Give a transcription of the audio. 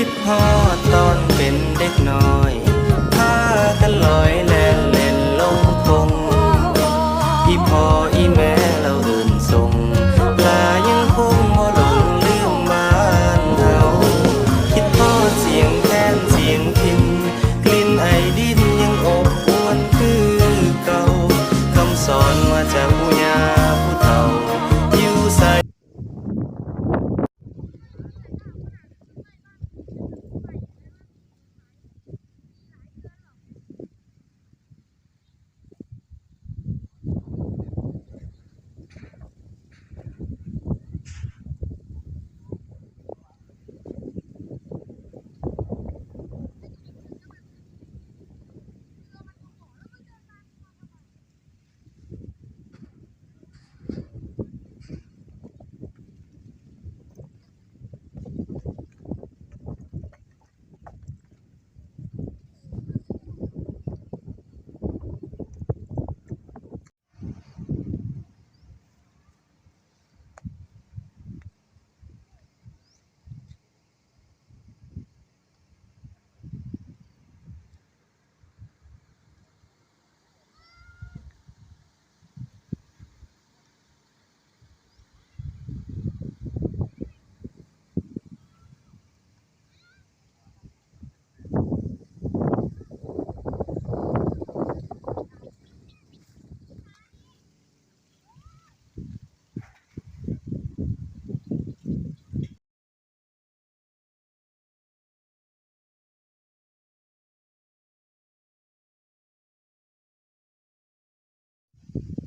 คิดพอตอนเป็นเด็กน้อยพากันลอย